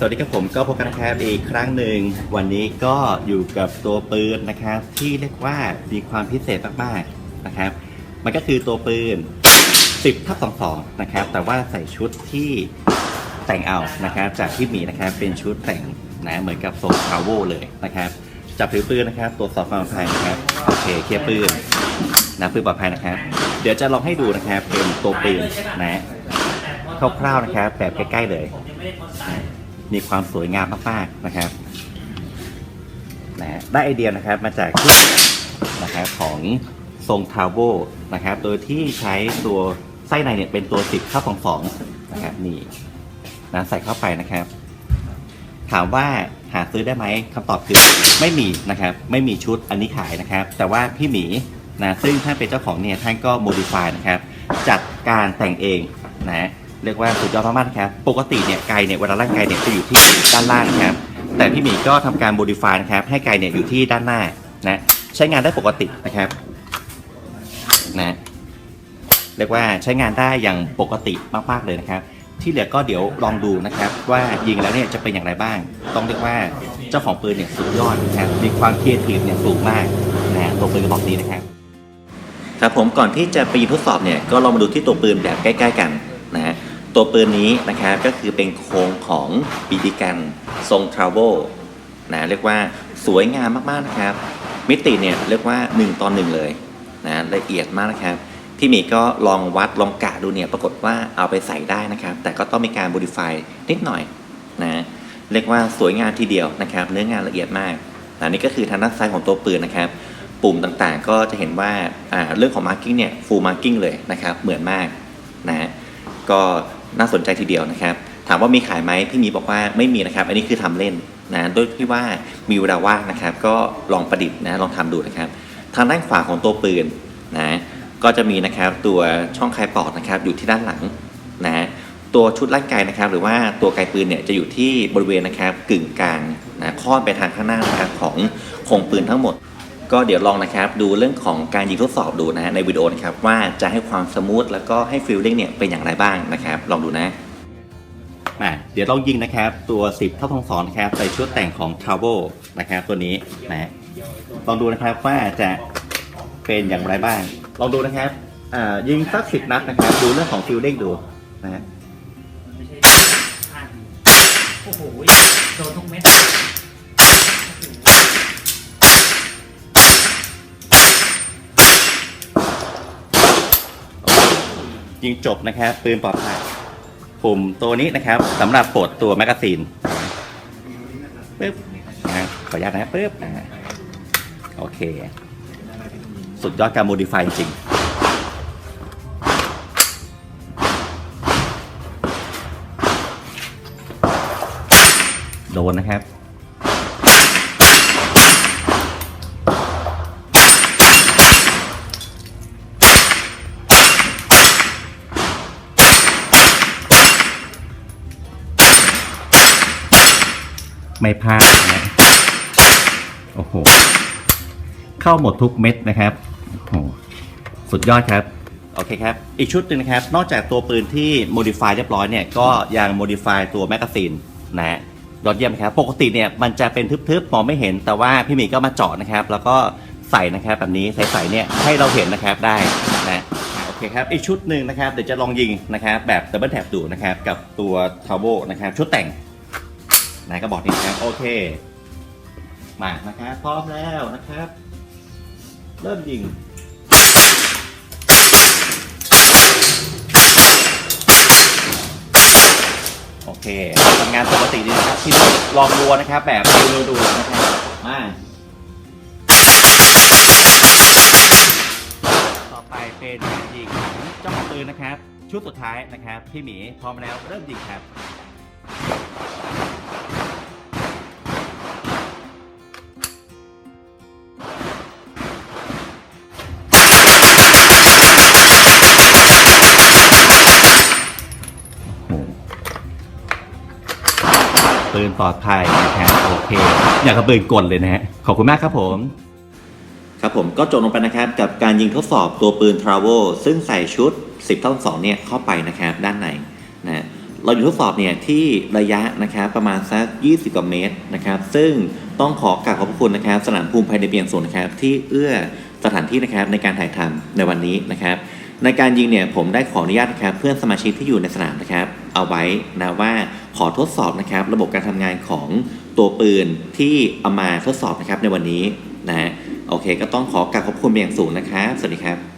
สวัสดีครับผมก็พบกันนะครับอีกครั้งหนึ่งวันนี้ก็อยู่กับตัวปืนนะครับที่เรียกว่ามีความพิเศษมากๆนะครับ มันก็คือตัวปืน 10ทับ22นะครับแต่ว่าใส่ชุดที่แต่งเอานะครับจากที่มีนะครับเป็นชุดแต่งนะเหมือนกับทรงคาโวเลยนะครับจับถือปืนนะครับตรวจสอบความปลอดภัยนะครับโอเคเคลียร์ปืนนะปืนปลอดภัยนะครับ เดี๋ยวจะลองให้ดูนะครับเป็นตัวปืนนะคร่าวๆนะครับแบบใกล้ๆเลย มีความสวยงามมากๆนะครับนะได้ไอเดียนะครับมาจากที่นะครับของทรงทาวเวนะครับ โดยที่ใช้ตัวไส้ในเนี่ยเป็นตัว10เข้าของสองนะครับนี่นะใส่เข้าไปนะครับ ถามว่าหาซื้อได้ไหมคำตอบคือไม่มีนะครับ ไม่มีชุดอันนี้ขายนะครับ แต่ว่าพี่หมีนะซึ่งท่านเป็นเจ้าของเนี่ยท่านก็โมดิฟายนะครับ จัดการแต่งเองนะ เรียกว่าสุดยอดมากๆนะครับปกติเนี่ยไก่เนี่ยเวลาล่างไก่เนี่ยจะอยู่ที่ด้านล่างนะครับแต่พี่หมีก็ทำการโมดิฟายนะครับให้ไก่เนี่ยอยู่ที่ด้านหน้านะใช้งานได้ปกตินะครับนะเรียกว่าใช้งานได้อย่างปกติมากๆเลยนะครับ ที่เหลือก็เดี๋ยวลองดูนะครับ ว่ายิงแล้วเนี่ยจะเป็นอย่างไรบ้าง ต้องเรียกว่าเจ้าของปืนเนี่ยสุดยอดนะครับมีความครีเอทีฟเนี่ยสูงมากนะตัวปืนกระบอกนี้นะครับครับผมก่อนที่จะไปทดสอบเนี่ยก็ลองมาดูที่ตัวปืนแบบใกล้ ๆ กันนะฮะ ตัวปืนนี้นะครับก็คือเป็นโครงของบีบีกันทรงทราเวลนะเรียกว่าสวยงามมากๆนะครับ มิติเนี่ยเรียกว่า 1ต่อ1เลยนะละเอียดมากนะครับพี่หมีก็ลองวัดลองกะดูเนี่ยปรากฏว่าเอาไปใส่ได้นะครับ แต่ก็ต้องมีการ modify นิดหน่อยนะเรียกว่าสวยงามทีเดียวนะครับ เนื้องานละเอียดมากอันนี้ก็คือทางด้านซ้ายของตัวปืนนะครับ ปุ่มต่างๆก็จะเห็นว่าเรื่องของ marking เนี่ย full marking เลยนะครับ เหมือนมากนะก็ น่าสนใจทีเดียวนะครับ ถามว่ามีขายไหมพี่มีบอกว่าไม่มีนะครับ อันนี้คือทำเล่นนะด้วยที่ว่ามีเวลาว่างนะครับ ก็ลองประดิษฐ์นะลองทำดูนะครับ ทางด้านขวาของตัวปืนนะก็จะมีนะครับตัวช่องคลายปอดนะครับ อยู่ที่ด้านหลังนะตัวชุดร่างกายนะครับ หรือว่าตัวไกปืนเนี่ยจะอยู่ที่บริเวณนะครับกึ่งกลางนะค่อนไปทางข้างหน้านะครับของโครงปืนทั้งหมด ก็เดี๋ยวลองนะครับดูเรื่องของการยิงทดสอบดูนะฮะในวิดีโอนะครับว่าจะให้ความสมูทแล้วก็ให้ฟีลลิ่งเนี่ยเป็นอย่างไรบ้างนะครับ ลองดูนะมาเดี๋ยวลองยิงนะครับตัว 10เท่าทองสองนะครับใส่ชุดแต่งของ t r a v e l นะครับตัวนี้นะลองดูนะครับว่าจะเป็นอย่างไรบ้าง ลองดูนะครับอ่ายิงสักสิบนัดนะครับ ดูเรื่องของฟีลลิ่งดูนะฮะโอ้โหโดนทุกเม็ด ยิงจบนะครับปืนปลอดภัยปุ่มตัวนี้นะครับสำหรับปลดตัวแมกกาซีนปึ๊บนะขออนุญาตนะปึ๊บอ่าโอเค สุดยอดการโมดิฟายจริงโดนนะครับ ไม่พลาดนะโอ้โห เข้าหมดทุกเม็ดนะครับโอ้โหสุดยอดครับ โอเคครับ อีกชุดหนึ่งนะครับ นอกจากตัวปืนที่โมดิฟายเรียบร้อยเนี่ย ก็ยังโมดิฟายตัวแมกกาซีนนะฮะยอดเยี่ยมครับ ปกติเนี่ยมันจะเป็นทึบๆ มองไม่เห็น แต่ว่าพี่หมีก็มาเจาะนะครับ แล้วก็ใส่นะครับแบบนี้ใส่ๆเนี่ยให้เราเห็นนะครับได้นะโอเคครับ อีกชุดหนึ่งนะครับ เดี๋ยวจะลองยิงนะครับ แบบดับเบิลแท็บดูนะครับ กับตัวทาวโบนะครับ ชุดแต่ง นายก็บอกนี่นะครับโอเค มานะครับพร้อมแล้วนะครับ เริ่มยิงโอเคทำงานปกติดีนะครับที่ลองรัวนะครับ แบบดูดูนะครับมาต่อไปเป็นการยิงของเจ้าของปืนนะครับ ชุดสุดท้ายนะครับพี่หมีพร้อมแล้วเริ่มยิงครับ ปืนปลอดภัยนะครับโอเค อยากกับปืนกลเลยนะฮะ ขอบคุณมากครับผม ครับผมก็จบลงไปนะครับ กับการยิงทดสอบตัวปืน Travel ซึ่งใส่ชุด 10ท่า2เนี่ยเข้าไปนะครับ ด้านในนะเราอยู่ทดสอบเนี่ยที่ระยะนะครับประมาณสัก 20กว่าเมตรนะครับ ซึ่งต้องขอกราบขอบพระคุณนะครับ สนามภูมิภายในเปียงศูนย์นะครับที่เอื้อสถานที่นะครับในการถ่ายทำในวันนี้นะครับ ในการยิงเนี่ยผมได้ขออนุญาตนะครับเพื่อนสมาชิกที่อยู่ในสนามนะครับ เอาไว้นะว่า ขอทดสอบนะครับระบบการทำงานของตัวปืนที่เอามาทดสอบนะครับในวันนี้นะฮะโอเค ก็ต้องขอกราบขอบคุณเป็นอย่างสูงนะครับ สวัสดีครับ